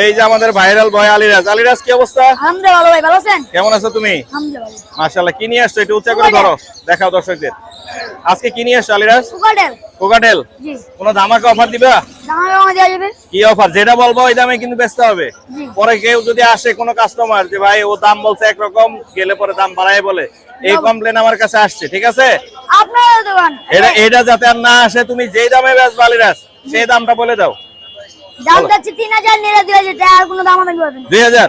এই যে আমাদের ভাইরাল ভয় আলিরাজ। আলিরাজ কি অবস্থা? আলহামদুলিল্লাহ ভালো ভাই ভালো আছেন? কেমন আছো তুমি? ভালো। মাশাআল্লাহ কি নিয়ে আসছো? একটু উচ্চা করে ধরো। দেখাও দর্শকদের। আজকে কি নিয়ে আসছো আলিরাজ? সুগারডেল কোকাটেল? জি। কোনো ধামাকা অফার দিবা? দামা রঙা দেওয়া যাবে। কি অফার যেটা বলব ওই দামে কিন্তু বেচতে হবে। পরে কেউ যদি আসে কোনো কাস্টমার যে ভাই ও দাম বলছে একরকম গেলে পরে দাম বাড়ায় বলে। এই কমপ্লেন আমার কাছে আসছে ঠিক আছে? আপনার দোকান এটা এটা যাতে আর না আসে তুমি যেই দামে বেচবা আলিরাজ সেই দামটা বলে দাও। দাম যাচ্ছে তিন হাজার নিলে দুই হাজার টাকা আর কোনো দাম আমি পাবেন দুই হাজার?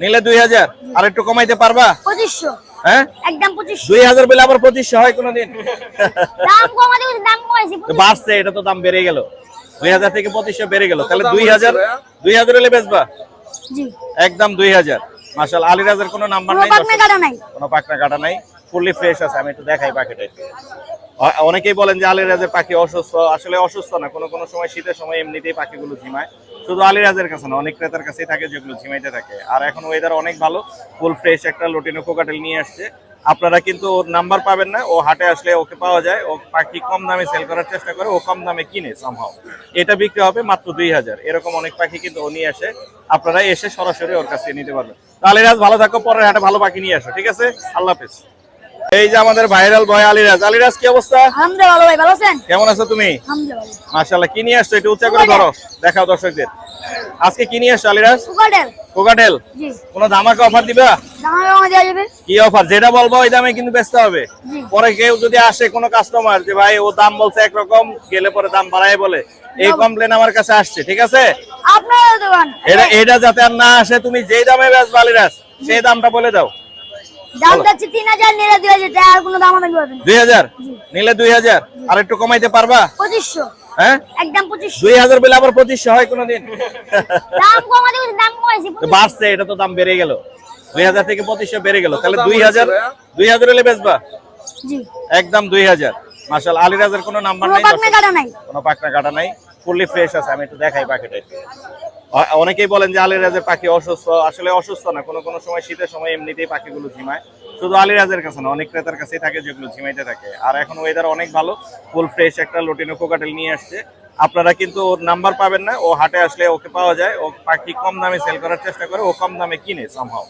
নিলে দুই হাজার? আর একটু কমাইতে পারবা? পঁচিশশো। হ্যাঁ? একদম পঁচিশশো। দুই হাজার বলে আবার পঁচিশশো হয় কোনোদিন। দাম কমাতে দাম কমাইছি বাড়ছে এটা তো দাম বেড়ে গেল। দুই হাজার থেকে পঁচিশশো বেড়ে গেল। তাহলে দুই হাজার দুই হাজার হলে বেচবা? একদম দুই হাজার। মাসাল আলিরাজের কোনো নাম্বার নাই কোনো পাকনা কাটা নাই। ফুললি ফ্রেশ আছে আমি একটু দেখাই পাখিটা একটু অনেকেই বলেন যে আলিরাজের পাখি অসুস্থ। আসলে অসুস্থ না, কোনো কোনো সময় শীতের সময় এমনিতেই পাখিগুলো ঝিমায়। শুধু আলিরাজের কাছে না, অনেক ক্রেতার কাছেই থাকে যেগুলো ঝিমাইতে থাকে। আর এখন ওয়েদার অনেক ভালো ফুল ফ্রেশ একটা লটিনো কোকাটেল নিয়ে আসছে। আপনারা কিন্তু ওর নাম্বার পাবেন না, ও হাটে আসলে ওকে পাওয়া যায়। ও পাখি কম দামে সেল করার চেষ্টা করে, ও কম দামে কিনে সম্ভব এটা বিক্রি হবে মাত্র দুই হাজার। এরকম অনেক পাখি কিন্তু ও নিয়ে আসে। আপনারা এসে সরাসরি ওর কাছে নিতে পারবেন। তাহলে আলিরাজ ভালো থাকো, পরের হাটে ভালো পাখি নিয়ে আসো, ঠিক আছে? আল্লাহ হাফেজ। এই যে আমাদের ভাইরাল বয় আলিরাজ। আলিরাজ কি অবস্থা? আলহামদুলিল্লাহ ভালো ভাই ভালো আছেন? কেমন আছো তুমি? মাশাআল্লাহ কি নিয়ে আসছো? একটু উচ্চা করে ধরো দেখাও দর্শকদের। আজকে কি নিয়ে আসছো আলিরাজ? কোকাটেল জি। কোনো ধামাকা অফার দিবা? যাবে। কি অফার যেটা বলব ওই দামে কিন্তু বেচতে হবে। পরে কেউ যদি আসে কোনো কাস্টমার যে ভাই ও দাম বলছে একরকম গেলে পরে দাম বাড়ায় বলে। এই কমপ্লেন আমার কাছে আসছে ঠিক আছে? আপনার দোকান। এটা এটা যাতে আর না আসে তুমি যেই দামে বেচবা আলিরাজ সেই দামটা বলে দাও। দাম যাচ্ছে তিন হাজার নিলে দুই হাজার টাকা আর কোনো দাম আমি পাবেন দুই হাজার? নিলে দুই হাজার? আর একটু কমাইতে পারবা? পঁচিশশো। হ্যাঁ? একদম পঁচিশশো। দুই হাজার বলে আবার পঁচিশশো হয় কোনোদিন? দাম কমাতে দাম কমাইছি বাড়ছে এটা তো দাম বেড়ে গেল। দুই হাজার থেকে পঁচিশশো বেড়ে গেল। তাহলে দুই হাজার দুই হাজার হলে বেচবা? একদম দুই হাজার। মার্শাল আলিরাজের কোনো নাম্বার নাই কোনো পাকনা কাটা নাই। ফুললি ফ্রেশ আছে আমি একটু দেখাই পাখিটা অনেকেই বলেন যে আলিরাজের পাখি অসুস্থ। আসলে অসুস্থ না, কোনো কোনো সময় শীতের সময় এমনিতেই পাখিগুলো ঝিমায়। শুধু আলিরাজের কাছে না, অনেক ক্রেতার কাছেই থাকে যেগুলো ঝিমাইতে থাকে। আর এখন ওয়েদার অনেক ভালো ফুল ফ্রেশ একটা লটিনো কোকাটেল নিয়ে আসছে। আপনারা কিন্তু ওর নাম্বার পাবেন না, ও হাটে আসলে ওকে পাওয়া যায়। ও পাখি কম দামে সেল করার চেষ্টা করে, ও কম দামে কিনে সম্ভব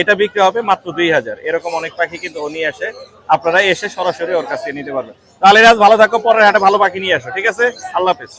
এটা বিক্রি হবে মাত্র দুই হাজার। এরকম অনেক পাখি কিন্তু ও নিয়ে আসে। আপনারা এসে সরাসরি ওর কাছে নিতে পারবেন। আজ ভালো থাকো, পরের হাটে ভালো পাখি নিয়ে আসো। ঠিক আছে? আল্লাহ হাফেজ।